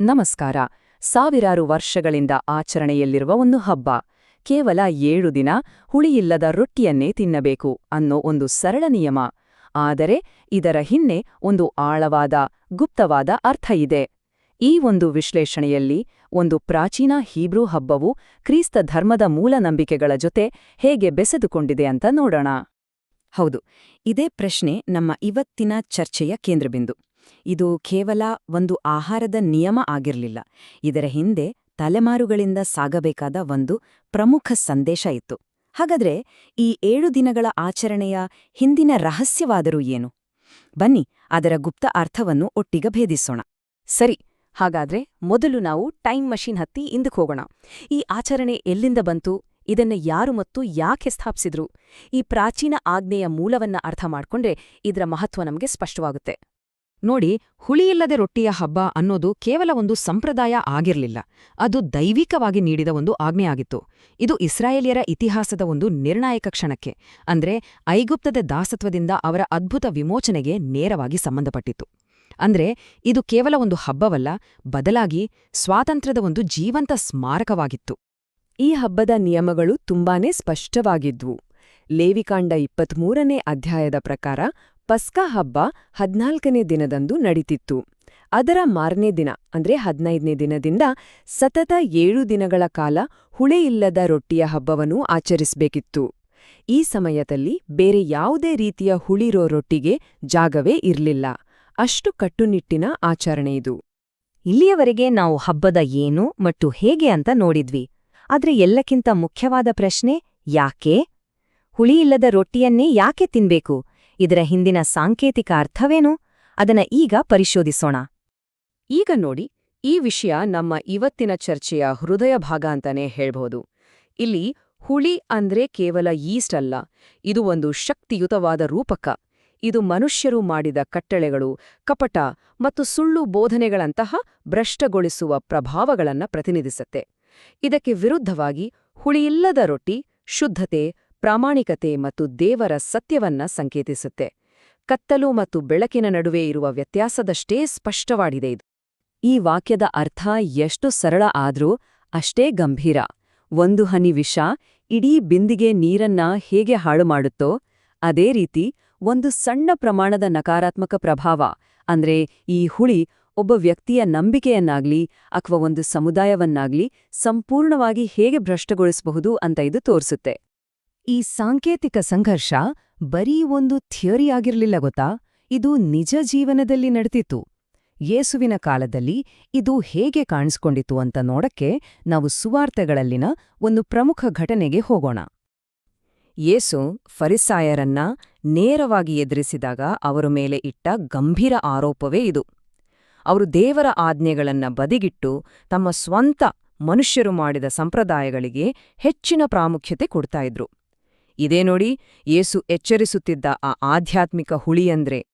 ನಮಸ್ಕಾರ. ಸಾವಿರಾರು ವರ್ಷಗಳಿಂದ ಆಚರಣೆಯಲ್ಲಿರುವ ಒಂದು ಹಬ್ಬ. ಕೇವಲ ಏಳು ದಿನ ಹುಳಿಯಿಲ್ಲದ ರೊಟ್ಟಿಯನ್ನೇ ತಿನ್ನಬೇಕು ಅನ್ನೋ ಒಂದು ಸರಳ ನಿಯಮ. ಆದರೆ ಇದರ ಹಿನ್ನೆ ಒಂದು ಆಳವಾದ, ಗುಪ್ತವಾದ ಅರ್ಥ ಇದೆ. ಈ ಒಂದು ವಿಶ್ಲೇಷಣೆಯಲ್ಲಿ ಒಂದು ಪ್ರಾಚೀನ ಹೀಬ್ರೂ ಹಬ್ಬವು ಕ್ರೀಸ್ತ ಧರ್ಮದ ಮೂಲ ನಂಬಿಕೆಗಳ ಜೊತೆ ಹೇಗೆ ಬೆಸೆದುಕೊಂಡಿದೆ ಅಂತ ನೋಡೋಣ. ಹೌದು, ಇದೇ ಪ್ರಶ್ನೆ ನಮ್ಮ ಇವತ್ತಿನ ಚರ್ಚೆಯ ಕೇಂದ್ರಬಿಂದು. ಇದು ಕೇವಲ ಒಂದು ಆಹಾರದ ನಿಯಮ ಆಗಿರಲಿಲ್ಲ. ಇದರ ಹಿಂದೆ ತಲೆಮಾರುಗಳಿಂದ ಸಾಗಬೇಕಾದ ಒಂದು ಪ್ರಮುಖ ಸಂದೇಶ ಇತ್ತು. ಹಾಗಾದ್ರೆ ಈ ಏಳು ದಿನಗಳ ಆಚರಣೆಯ ಹಿಂದಿನ ರಹಸ್ಯವಾದರೂ ಏನು? ಬನ್ನಿ, ಅದರ ಗುಪ್ತ ಅರ್ಥವನ್ನು ಒಟ್ಟಿಗೆ ಭೇದಿಸೋಣ. ಸರಿ, ಹಾಗಾದ್ರೆ ಮೊದಲು ನಾವು ಟೈಮ್ ಮಷೀನ್ ಹತ್ತಿ ಇಂದಕ್ಕೆ ಹೋಗೋಣ. ಈ ಆಚರಣೆ ಎಲ್ಲಿಂದ ಬಂತು? ಇದನ್ನ ಯಾರು ಮತ್ತು ಯಾಕೆ ಸ್ಥಾಪಿಸಿದ್ರು? ಈ ಪ್ರಾಚೀನ ಆಜ್ಞೆಯ ಮೂಲವನ್ನ ಅರ್ಥ ಮಾಡ್ಕೊಂಡ್ರೆ ಇದರ ಮಹತ್ವ ನಮಗೆ ಸ್ಪಷ್ಟವಾಗುತ್ತೆ. ನೋಡಿ, ಹುಳಿಯಿಲ್ಲದೆ ರೊಟ್ಟಿಯ ಹಬ್ಬ ಅನ್ನೋದು ಕೇವಲ ಒಂದು ಸಂಪ್ರದಾಯ ಆಗಿರಲಿಲ್ಲ. ಅದು ದೈವಿಕವಾಗಿ ನೀಡಿದ ಒಂದು ಆಜ್ಞೆಯಾಗಿತ್ತು. ಇದು ಇಸ್ರಾಯೇಲಿಯರ ಇತಿಹಾಸದ ಒಂದು ನಿರ್ಣಾಯಕ ಕ್ಷಣಕ್ಕೆ. ಅಂದ್ರೆ, ಐಗುಪ್ತದ ದಾಸತ್ವದಿಂದ ಅವರ ಅದ್ಭುತ ವಿಮೋಚನೆಗೆ ನೇರವಾಗಿ ಸಂಬಂಧಪಟ್ಟಿತ್ತು. ಅಂದ್ರೆ, ಇದು ಕೇವಲ ಒಂದು ಹಬ್ಬವಲ್ಲ, ಬದಲಾಗಿ ಸ್ವಾತಂತ್ರ್ಯದ ಒಂದು ಜೀವಂತ ಸ್ಮಾರಕವಾಗಿತ್ತು. ಈ ಹಬ್ಬದ ನಿಯಮಗಳು ತುಂಬಾನೇ ಸ್ಪಷ್ಟವಾಗಿದ್ವು. ಲೇವಿಕಾಂಡ ಇಪ್ಪತ್ಮೂರನೇ ಅಧ್ಯಾಯದ ಪ್ರಕಾರ ಪಸ್ಕಾ ಹಬ್ಬ ಹದ್ನಾಲ್ಕನೇ ದಿನದಂದು ನಡೀತಿತ್ತು. ಅದರ ಮಾರನೇ ದಿನ, ಅಂದ್ರೆ ಹದಿನೈದನೇ ದಿನದಿಂದ ಸತತ ಏಳು ದಿನಗಳ ಕಾಲ ಹುಳೆಯಿಲ್ಲದ ರೊಟ್ಟಿಯ ಹಬ್ಬವನ್ನು ಆಚರಿಸಬೇಕಿತ್ತು. ಈ ಸಮಯದಲ್ಲಿ ಬೇರೆ ಯಾವುದೇ ರೀತಿಯ ಹುಳಿರೋ ರೊಟ್ಟಿಗೆ ಜಾಗವೇ ಇರಲಿಲ್ಲ. ಅಷ್ಟು ಕಟ್ಟುನಿಟ್ಟಿನ ಆಚರಣೆಯಿದು ಇಲ್ಲಿಯವರೆಗೆ ನಾವು ಹಬ್ಬದ ಏನು ಮತ್ತು ಹೇಗೆ ಅಂತ ನೋಡಿದ್ವಿ. ಆದ್ರೆ ಎಲ್ಲಕ್ಕಿಂತ ಮುಖ್ಯವಾದ ಪ್ರಶ್ನೆ, ಯಾಕೆ? ಹುಳಿಯಿಲ್ಲದ ರೊಟ್ಟಿಯನ್ನೇ ಯಾಕೆ ತಿನ್ಬೇಕು? ಇದರ ಹಿಂದಿನ ಸಾಂಕೇತಿಕ ಅರ್ಥವೇನು? ಅದನ್ನ ಈಗ ಪರಿಶೋಧಿಸೋಣ. ಈಗ ನೋಡಿ, ಈ ವಿಷಯ ನಮ್ಮ ಇವತ್ತಿನ ಚರ್ಚೆಯ ಹೃದಯ ಭಾಗ ಅಂತಾನೆ ಹೇಳ್ಬೋದು ಇಲ್ಲಿ, ಹುಳಿ ಅಂದ್ರೆ ಕೇವಲ ಈಸ್ಟ್ ಅಲ್ಲ, ಇದು ಒಂದು ಶಕ್ತಿಯುತವಾದ ರೂಪಕ. ಇದು ಮನುಷ್ಯರು ಮಾಡಿದ ಕಟ್ಟಳೆಗಳು, ಕಪಟ ಮತ್ತು ಸುಳ್ಳು ಬೋಧನೆಗಳಂತಹ ಭ್ರಷ್ಟಗೊಳಿಸುವ ಪ್ರಭಾವಗಳನ್ನ ಪ್ರತಿನಿಧಿಸುತ್ತೆ. ಇದಕ್ಕೆ ವಿರುದ್ಧವಾಗಿ ಹುಳಿಯಿಲ್ಲದ ರೊಟ್ಟಿ, ಶುದ್ಧತೆ ಪ್ರಾಮಾಣಿಕತೆ ಮತ್ತು ದೇವರ ಸತ್ಯವನ್ನ ಸಂಕೇತಿಸುತ್ತೆ. ಕತ್ತಲು ಮತ್ತು ಬೆಳಕಿನ ನಡುವೆ ಇರುವ ವ್ಯತ್ಯಾಸದಷ್ಟೇ ಸ್ಪಷ್ಟವಾಗಿದೆ ಇದು. ಈ ವಾಕ್ಯದ ಅರ್ಥ ಎಷ್ಟು ಸರಳ ಆದ್ರೂ ಅಷ್ಟೇ ಗಂಭೀರ. ಒಂದು ಹನಿ ವಿಷ ಇಡೀ ಬಿಂದಿಗೆ ನೀರನ್ನ ಹೇಗೆ ಹಾಳು ಮಾಡುತ್ತೋ, ಅದೇ ರೀತಿ ಒಂದು ಸಣ್ಣ ಪ್ರಮಾಣದ ನಕಾರಾತ್ಮಕ ಪ್ರಭಾವ, ಅಂದ್ರೆ ಈ ಹುಳಿ ಒಬ್ಬ ವ್ಯಕ್ತಿಯ ನಂಬಿಕೆಯನ್ನಾಗ್ಲಿ ಅಥವಾ ಒಂದು ಸಮುದಾಯವನ್ನಾಗ್ಲಿ ಸಂಪೂರ್ಣವಾಗಿ ಹೇಗೆ ಭ್ರಷ್ಟಗೊಳಿಸಬಹುದು ಅಂತ ಇದು ತೋರಿಸುತ್ತೆ. ಈ ಸಾಂಕೇತಿಕ ಸಂಘರ್ಷ ಬರೀ ಒಂದು ಥಿಯರಿ ಆಗಿರಲಿಲ್ಲ ಗೊತ್ತಾ? ಇದು ನಿಜ ಜೀವನದಲ್ಲಿ ನಡೆದಿತ್ತು ಯೇಸುವಿನ ಕಾಲದಲ್ಲಿ ಇದು ಹೇಗೆ ಕಾಣಿಸ್ಕೊಂಡಿತು ಅಂತ ನೋಡಕ್ಕೆ ನಾವು ಸುವಾರ್ತೆಗಳಲ್ಲಿನ ಒಂದು ಪ್ರಮುಖ ಘಟನೆಗೆ ಹೋಗೋಣ. ಯೇಸು ಫರಿಸಾಯರನ್ನ ನೇರವಾಗಿ ಎದುರಿಸಿದಾಗ ಅವರ ಮೇಲೆ ಇಟ್ಟ ಗಂಭೀರ ಆರೋಪವೇ ಇದು. ಅವರು ದೇವರ ಆಜ್ಞೆಗಳನ್ನ ಬದಿಗಿಟ್ಟು ತಮ್ಮ ಸ್ವಂತ ಮನುಷ್ಯರು ಮಾಡಿದ ಸಂಪ್ರದಾಯಗಳಿಗೆ ಹೆಚ್ಚಿನ ಪ್ರಾಮುಖ್ಯತೆ ಕೊಡ್ತಾ ಇದ್ರು. ಇದೇ ನೋಡಿ ಏಸು ಎಚ್ಚರಿಸುತ್ತಿದ್ದ ಆ ಆಧ್ಯಾತ್ಮಿಕ ಹುಳಿಯಂದ್ರೆ.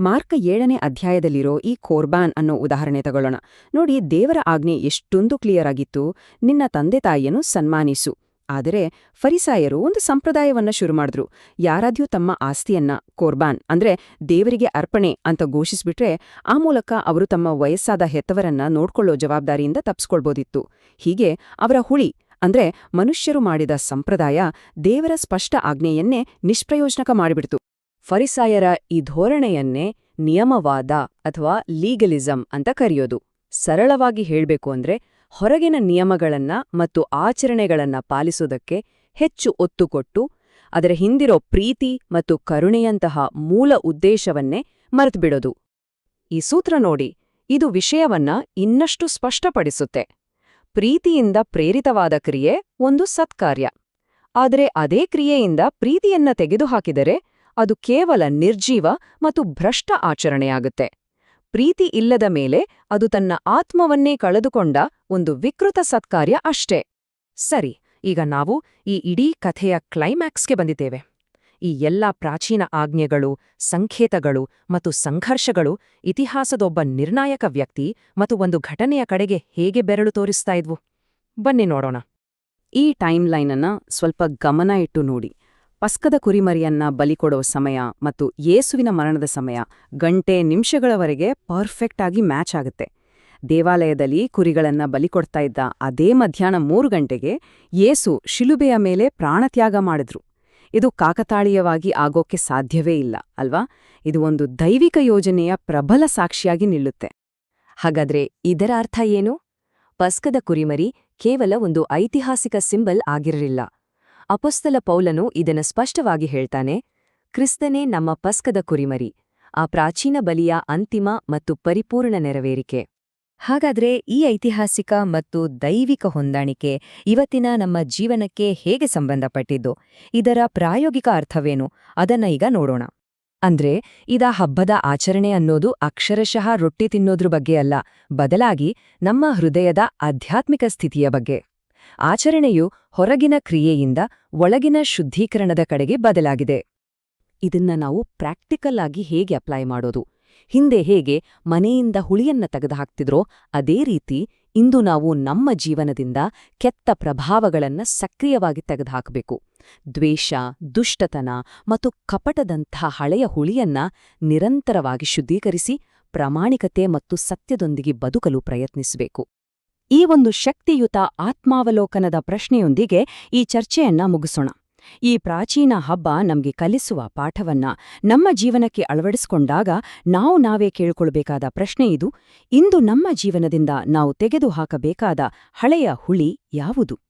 ಮಾರ್ಕ ಏಳನೇ ಅಧ್ಯಾಯದಲ್ಲಿರೋ ಈ ಕೋರ್ಬಾನ್ ಅನ್ನೋ ಉದಾಹರಣೆ ತಗೊಳ್ಳೋಣ. ನೋಡಿ, ದೇವರ ಆಜ್ಞೆ ಎಷ್ಟೊಂದು ಕ್ಲಿಯರ್ ಆಗಿತ್ತು ನಿನ್ನ ತಂದೆ ತಾಯಿಯನ್ನು ಸನ್ಮಾನಿಸು. ಆದರೆ ಫರಿಸಾಯರು ಒಂದು ಸಂಪ್ರದಾಯವನ್ನ ಶುರು ಮಾಡಿದ್ರು. ಯಾರಾದ್ಯೂ ತಮ್ಮ ಆಸ್ತಿಯನ್ನ, ಕೋರ್ಬಾನ್, ಅಂದ್ರೆ ದೇವರಿಗೆ ಅರ್ಪಣೆ ಅಂತ ಘೋಷಿಸ್ಬಿಟ್ರೆ ಆ ಮೂಲಕ ಅವರು ತಮ್ಮ ವಯಸ್ಸಾದ ಹೆತ್ತವರನ್ನ ನೋಡ್ಕೊಳ್ಳೋ ಜವಾಬ್ದಾರಿಯಿಂದ ತಪ್ಸ್ಕೊಳ್ಬೋದಿತ್ತು. ಹೀಗೆ ಅವರ ಹುಳಿ ಅಂದ್ರೆ ಮನುಷ್ಯರು ಮಾಡಿದ ಸಂಪ್ರದಾಯ ದೇವರ ಸ್ಪಷ್ಟ ಆಜ್ಞೆಯನ್ನೇ ನಿಷ್ಪ್ರಯೋಜನಕ ಮಾಡಿಬಿಡ್ತು. ಫರಿಸಾಯರ ಈ ಧೋರಣೆಯನ್ನೇ ನಿಯಮವಾದ ಅಥವಾ ಲೀಗಲಿಸಂ ಅಂತ ಕರೆಯೋದು. ಸರಳವಾಗಿ ಹೇಳಬೇಕು ಅಂದ್ರೆ ಹೊರಗಿನ ನಿಯಮಗಳನ್ನ ಮತ್ತು ಆಚರಣೆಗಳನ್ನ ಪಾಲಿಸುವುದಕ್ಕೆ ಹೆಚ್ಚು ಒತ್ತು ಕೊಟ್ಟು, ಅದರ ಹಿಂದಿರೋ ಪ್ರೀತಿ ಮತ್ತು ಕರುಣೆಯಂತಹ ಮೂಲ ಉದ್ದೇಶವನ್ನೇ ಮರೆತುಬಿಡೋದು. ಈ ಸೂತ್ರ ನೋಡಿ, ಇದು ವಿಷಯವನ್ನ ಇನ್ನಷ್ಟು ಸ್ಪಷ್ಟಪಡಿಸುತ್ತೆ. ಪ್ರೀತಿಯಿಂದ ಪ್ರೇರಿತವಾದ ಕ್ರಿಯೆ ಒಂದು ಸತ್ಕಾರ್ಯ. ಆದರೆ ಅದೇ ಕ್ರಿಯೆಯಿಂದ ಪ್ರೀತಿಯನ್ನ ತೆಗೆದುಹಾಕಿದರೆ ಅದು ಕೇವಲ ನಿರ್ಜೀವ ಮತ್ತು ಭ್ರಷ್ಟ ಆಚರಣೆಯಾಗುತ್ತೆ. ಪ್ರೀತಿ ಇಲ್ಲದ ಮೇಲೆ ಅದು ತನ್ನ ಆತ್ಮವನ್ನೇ ಕಳೆದುಕೊಂಡ ಒಂದು ವಿಕೃತ ಸತ್ಕಾರ್ಯ ಅಷ್ಟೇ. ಸರಿ, ಈಗ ನಾವು ಈ ಇಡೀ ಕಥೆಯ ಕ್ಲೈಮ್ಯಾಕ್ಸ್ಗೆ ಬಂದಿದ್ದೇವೆ. ಈ ಎಲ್ಲ ಪ್ರಾಚೀನ ಆಜ್ಞೆಗಳು, ಸಂಕೇತಗಳು ಮತ್ತು ಸಂಘರ್ಷಗಳು ಇತಿಹಾಸದೊಬ್ಬ ನಿರ್ಣಾಯಕ ವ್ಯಕ್ತಿ ಮತ್ತು ಒಂದು ಘಟನೆಯ ಕಡೆಗೆ ಹೇಗೆ ಬೆರಳು ತೋರಿಸ್ತಾ ಇದ್ವು? ಬನ್ನಿ ನೋಡೋಣ. ಈ ಟೈಮ್ಲೈನನ್ನ ಸ್ವಲ್ಪ ಗಮನ ಇಟ್ಟು ನೋಡಿ. ಪಸ್ಕದ ಕುರಿಮರಿಯನ್ನ ಬಲಿಕೊಡೋ ಸಮಯ ಮತ್ತು ಯೇಸುವಿನ ಮರಣದ ಸಮಯ ಗಂಟೆ ನಿಮಿಷಗಳವರೆಗೆ ಪರ್ಫೆಕ್ಟ್ ಆಗಿ ಮ್ಯಾಚ್ ಆಗುತ್ತೆ. ದೇವಾಲಯದಲ್ಲಿ ಕುರಿಗಳನ್ನ ಬಲಿಕೊಡ್ತಾ ಇದ್ದ ಅದೇ ಮಧ್ಯಾಹ್ನ ಮೂರು ಗಂಟೆಗೆ ಯೇಸು ಶಿಲುಬೆಯ ಮೇಲೆ ಪ್ರಾಣತ್ಯಾಗ ಮಾಡಿದ್ರು. ಇದು ಕಾಕತಾಳೀಯವಾಗಿ ಆಗೋಕ್ಕೆ ಸಾಧ್ಯವೇ ಇಲ್ಲ, ಅಲ್ವಾ? ಇದು ಒಂದು ದೈವಿಕ ಯೋಜನೆಯ ಪ್ರಬಲ ಸಾಕ್ಷಿಯಾಗಿ ನಿಲ್ಲುತ್ತೆ. ಹಾಗಾದ್ರೆ ಇದರ ಅರ್ಥ ಏನು? ಪಸ್ಕದ ಕುರಿಮರಿ ಕೇವಲ ಒಂದು ಐತಿಹಾಸಿಕ ಸಿಂಬಲ್ ಆಗಿರಲಿಲ್ಲ. ಅಪೊಸ್ತಲ ಪೌಲನು ಇದನ್ನು ಸ್ಪಷ್ಟವಾಗಿ ಹೇಳ್ತಾನೆ, ಕ್ರಿಸ್ತನೇ ನಮ್ಮ ಪಸ್ಕದ ಕುರಿಮರಿ, ಆ ಪ್ರಾಚೀನ ಬಲಿಯ ಅಂತಿಮ ಮತ್ತು ಪರಿಪೂರ್ಣ ನೆರವೇರಿಕೆ. ಹಾಗಾದ್ರೆ ಈ ಐತಿಹಾಸಿಕ ಮತ್ತು ದೈವಿಕ ಹೊಂದಾಣಿಕೆ ಇವತ್ತಿನ ನಮ್ಮ ಜೀವನಕ್ಕೆ ಹೇಗೆ ಸಂಬಂಧಪಟ್ಟಿದ್ದು? ಇದರ ಪ್ರಾಯೋಗಿಕ ಅರ್ಥವೇನು? ಅದನ್ನ ಈಗ ನೋಡೋಣ. ಅಂದ್ರೆ, ಇದ ಹಬ್ಬದ ಆಚರಣೆ ಅನ್ನೋದು ಅಕ್ಷರಶಃ ರೊಟ್ಟಿ ತಿನ್ನೋದ್ರ ಬಗ್ಗೆ ಅಲ್ಲ, ಬದಲಾಗಿ ನಮ್ಮ ಹೃದಯದ ಆಧ್ಯಾತ್ಮಿಕ ಸ್ಥಿತಿಯ ಬಗ್ಗೆ. ಆಚರಣೆಯು ಹೊರಗಿನ ಕ್ರಿಯೆಯಿಂದ ಒಳಗಿನ ಶುದ್ಧೀಕರಣದ ಕಡೆಗೆ ಬದಲಾಗಿದೆ. ಇದನ್ನ ನಾವು ಪ್ರಾಕ್ಟಿಕಲ್ ಆಗಿ ಹೇಗೆ ಅಪ್ಲೈ ಮಾಡೋದು? ಹಿಂದೆ ಹೇಗೆ ಮನೆಯಿಂದ ಹುಳಿಯನ್ನ ತೆಗೆದುಹಾಕ್ತಿದ್ರೋ ಅದೇ ರೀತಿ ಇಂದು ನಾವು ನಮ್ಮ ಜೀವನದಿಂದ ಕೆತ್ತ ಪ್ರಭಾವಗಳನ್ನ ಸಕ್ರಿಯವಾಗಿ ತೆಗೆದುಹಾಕಬೇಕು. ದ್ವೇಷ, ದುಷ್ಟತನ ಮತ್ತು ಕಪಟದಂಥ ಹಳೆಯ ಹುಳಿಯನ್ನ ನಿರಂತರವಾಗಿ ಶುದ್ಧೀಕರಿಸಿ ಪ್ರಾಮಾಣಿಕತೆ ಮತ್ತು ಸತ್ಯದೊಂದಿಗೆ ಬದುಕಲು ಪ್ರಯತ್ನಿಸಬೇಕು. ಈ ಒಂದು ಶಕ್ತಿಯುತ ಆತ್ಮಾವಲೋಕನದ ಪ್ರಶ್ನೆಯೊಂದಿಗೆ ಈ ಚರ್ಚೆಯನ್ನ ಮುಗಿಸೋಣ. ಈ ಪ್ರಾಚೀನ ಹಬ್ಬ ನಮ್ಗೆ ಕಲಿಸುವ ಪಾಠವನ್ನ ನಮ್ಮ ಜೀವನಕ್ಕೆ ಅಳವಡಿಸಿಕೊಂಡಾಗ ನಾವು ನಾವೇ ಕೇಳ್ಕೊಳ್ಬೇಕಾದ ಪ್ರಶ್ನೆ ಇದು, ಇಂದು ನಮ್ಮ ಜೀವನದಿಂದ ನಾವು ತೆಗೆದುಹಾಕಬೇಕಾದ ಹಳೆಯ ಹುಳಿ ಯಾವುದು?